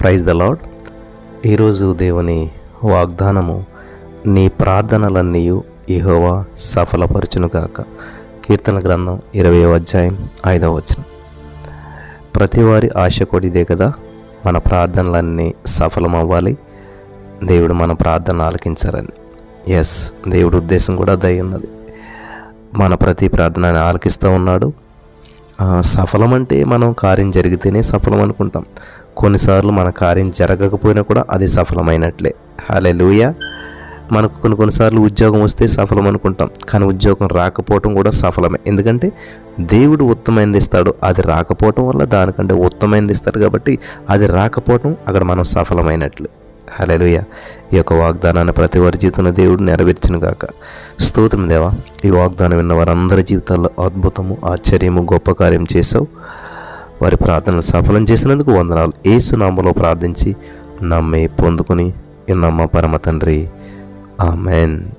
Praise the lord ఈరోజు దేవుని వాగ్దానము నీ ప్రార్థనలన్నీ ఇహోవా సఫలపరచునుగాక. కీర్తన గ్రంథం ఇరవై అధ్యాయం ఐదవ వచనం. ప్రతివారి ఆశ కొడిదే కదా మన ప్రార్థనలన్నీ సఫలమవ్వాలి. దేవుడు మన ప్రార్థన ఆలకించాలని ఎస్ దేవుడు ఉద్దేశం కూడా దయ ఉన్నది. మన ప్రతి ప్రార్థనని ఆలకిస్తూ ఉన్నాడు. సఫలం అంటే మనం కార్యం జరిగితేనే సఫలం అనుకుంటాం కొన్నిసార్లు మన కార్యం జరగకపోయినా కూడా అది సఫలమైనట్లే. హలే లూయ మనకు కొన్ని కొన్నిసార్లు ఉద్యోగం వస్తే సఫలం అనుకుంటాం. కానీ ఉద్యోగం రాకపోవటం కూడా సఫలమే. ఎందుకంటే దేవుడు ఉత్తమైనది ఇస్తాడు. అది రాకపోవటం వల్ల దానికంటే ఉత్తమైనది ఇస్తాడు కాబట్టి అది రాకపోవటం అక్కడ మనం సఫలమైనట్లు. హలెలుయ ఈ యొక్క వాగ్దానాన్ని ప్రతి వారి జీవితంలో దేవుడు నెరవేర్చిన గాక స్తోత్రం దేవా. ఈ వాగ్దానం విన్న వారందరి జీవితాల్లో అద్భుతము ఆశ్చర్యము గొప్ప కార్యం చేసావు వారి ప్రార్థనలు సఫలం చేసినందుకు వందనాలు. ఏసునామలో ప్రార్థించి నమ్మి పొందుకుని నమ్మ పరమ తండ్రి? ఆమెన్.